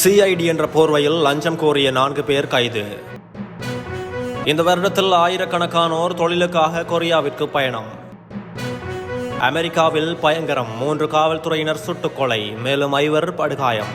CID என்ற போர்வையில் லஞ்சம் கோரிய நான்கு பேர் கைது. இந்த வருடத்தில் ஆயிரக்கணக்கானோர் தொழிலுக்காக கொரியாவிற்கு பயணம். அமெரிக்காவில் பயங்கரம் மூன்று காவல்துறையினர் சுட்டுக்கொலை மேலும் ஐவர் படுகாயம்.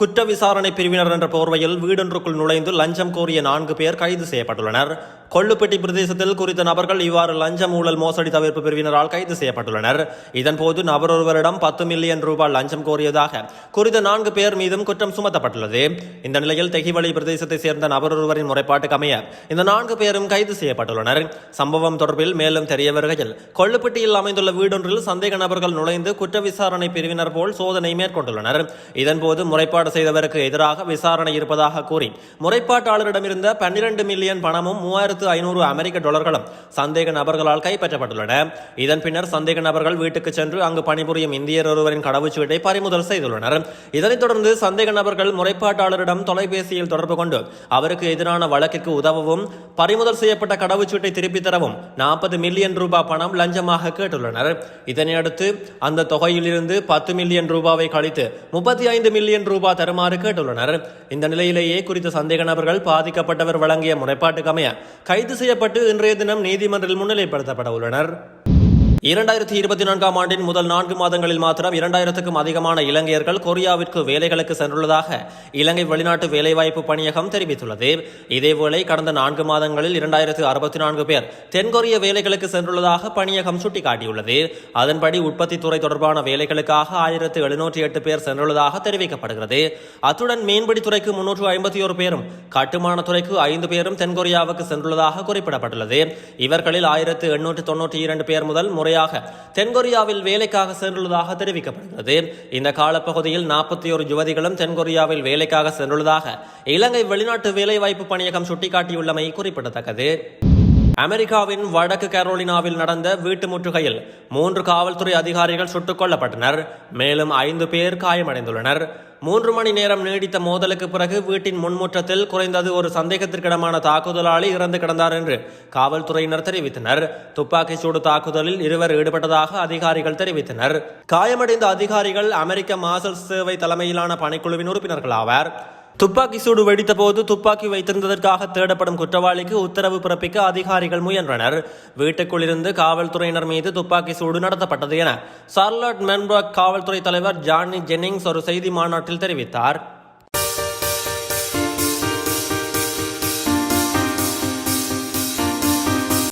குற்ற விசாரணை பிரிவினர் என்ற போர்வையில் வீடொன்றுக்குள் நுழைந்து லஞ்சம் கோரிய நான்கு பேர் கைது செய்யப்பட்டுள்ளனர். கொள்ளுப்பட்டி பிரதேசத்தில் குறித்த நபர்கள் இவ்வாறு லஞ்சம் ஊழல் மோசடி தவிர்ப்பு பிரிவினரால் கைது செய்யப்பட்டுள்ளனர். இதன்போது நபர் ஒருவரிடம் பத்து மில்லியன் ரூபாய் லஞ்சம் கோரியதாக குறித்த நான்கு பேர் மீதும் குற்றம் சுமத்தப்பட்டுள்ளது. இந்த நிலையில் தெகிவழி பிரதேசத்தை சேர்ந்த நபர் ஒருவரின் முறைப்பாட்டுக்கு அமைய இந்த நான்கு பேரும் கைது செய்யப்பட்டுள்ளனர். சம்பவம் தொடர்பில் மேலும் தெரிய வருகையில் கொள்ளுப்பட்டியில் அமைந்துள்ள வீடொன்றில் சந்தேக நபர்கள் நுழைந்து குற்ற விசாரணை பிரிவினர் போல் சோதனை மேற்கொண்டுள்ளனர். இதன்போது முறைப்பாடு செய்தவருக்கு எதிராக விசாரணை இருப்பதாக கூறி முறைப்பாட்டாளரிடமிருந்த பன்னிரண்டு மில்லியன் பணமும் மூவாயிரத்து ஐநூறு அமெரிக்க டாலர்களும் சந்தேக நபர்களால் கைப்பற்றப்பட்டுள்ளன. இதன் பின்னர் சந்தேக நபர்கள் வீட்டுக்கு சென்று அங்கு பணிபுரியும் இந்தியர் ஒருவரின் கடவுச்சீட்டை பறிமுதல் செய்துள்ளனர். இதனைத் தொடர்ந்து சந்தேக நபர்கள் முறைப்பாட்டாளரிடம் தொலைபேசியில் தொடர்பு கொண்டு அவருக்கு எதிரான வழக்கிற்கு உதவவும் பறிமுதல் செய்யப்பட்ட கடவுச்சீட்டை திருப்பித் தரவும் நாற்பது மில்லியன் ரூபாய் பணம் லஞ்சமாக கேட்டுள்ளனர். இதனையடுத்து அந்த தொகையிலிருந்து பத்து மில்லியன் ரூபாவை கழித்து முப்பத்தி ஐந்து மில்லியன் ரூபாய் தருமாறு கேட்டுள்ளனர். இந்த நிலையிலேயே குறித்த சந்தேக நபர்கள் பாதிக்கப்பட்டவர் வழங்கிய முறைப்பாட்டுக்கு அமைய கைது செய்யப்பட்டு இன்றைய தினம் நீதிமன்றில் முன்னிலைப்படுத்தப்பட உள்ளனர். இரண்டாயிரத்தி இருபத்தி நான்காம் ஆண்டின் முதல் நான்கு மாதங்களில் மாத்திரம் இரண்டாயிரத்துக்கும் அதிகமான இலங்கையர்கள் கொரியாவிற்கு வேலைகளுக்கு சென்றுள்ளதாக இலங்கை வெளிநாட்டு வேலைவாய்ப்பு பணியகம் தெரிவித்துள்ளது. இதேவேளை கடந்த நான்கு மாதங்களில் இரண்டாயிரத்து அறுபத்தி நான்கு பேர் தென்கொரிய வேலைகளுக்கு சென்றுள்ளதாக பணியகம் சுட்டிக்காட்டியுள்ளது. அதன்படி உற்பத்தி துறை தொடர்பான வேலைகளுக்காக ஆயிரத்து எழுநூற்றி எட்டு பேர் சென்றுள்ளதாக தெரிவிக்கப்படுகிறது. அத்துடன் மீன்பிடி துறைக்கு முன்னூற்று ஐம்பத்தி ஒரு பேரும் கட்டுமான துறைக்கு ஐந்து பேரும் தென்கொரியாவுக்கு சென்றுள்ளதாக குறிப்பிடப்பட்டுள்ளது. இவர்களில் ஆயிரத்து எண்ணூற்று தொன்னூற்றி இரண்டு பேர் முதல் முறையாக தென்கொரியாவில் வேலைக்காக சென்றுள்ளதாக தெரிவிக்கப்படுகிறது. இந்த காலப்பகுதியில் நாற்பத்தி ஒரு யுவதிகளும் தென்கொரியாவில் வேலைக்காக சென்றுள்ளதாக இலங்கை வெளிநாட்டு வேலைவாய்ப்பு பணியகம் சுட்டிக்காட்டியுள்ளமை குறிப்பிடத்தக்கது. அமெரிக்காவின் வடக்கு கரோலினாவில் நடந்த வீட்டு முற்றுகையில் மூன்று காவல்துறை அதிகாரிகள் சுட்டுக் கொல்லப்பட்டனர். மேலும் ஐந்து பேர் காயமடைந்துள்ளனர். மூன்று மணி நேரம் நீடித்த மோதலுக்கு பிறகு வீட்டின் முன்முற்றத்தில் குறைந்தது ஒரு சந்தேகத்திற்கிடமான தாக்குதலாளி இறந்து கிடந்தார் என்று காவல்துறையினர் தெரிவித்தனர். துப்பாக்கி சூடு தாக்குதலில் இருவர் ஈடுபட்டதாக அதிகாரிகள் தெரிவித்தனர். காயமடைந்த அதிகாரிகள் அமெரிக்க மாசல் சேவை தலைமையிலான பணிக்குழுவின் உறுப்பினர்கள் ஆவார். துப்பாக்கி சூடு வெடித்த போது துப்பாக்கி வைத்திருந்ததற்காக தேடப்படும் குற்றவாளிக்கு உத்தரவு பிறப்பிக்க அதிகாரிகள் முயன்றனர். வீட்டுக்குள் இருந்து காவல்துறையினர் மீது துப்பாக்கி சூடு நடத்தப்பட்டது என. சார்லட் மென்பர்க் காவல்துறை தலைவர் ஜானி ஜென்னிங்ஸ் ஒரு செய்தி மாநாட்டில் தெரிவித்தார்.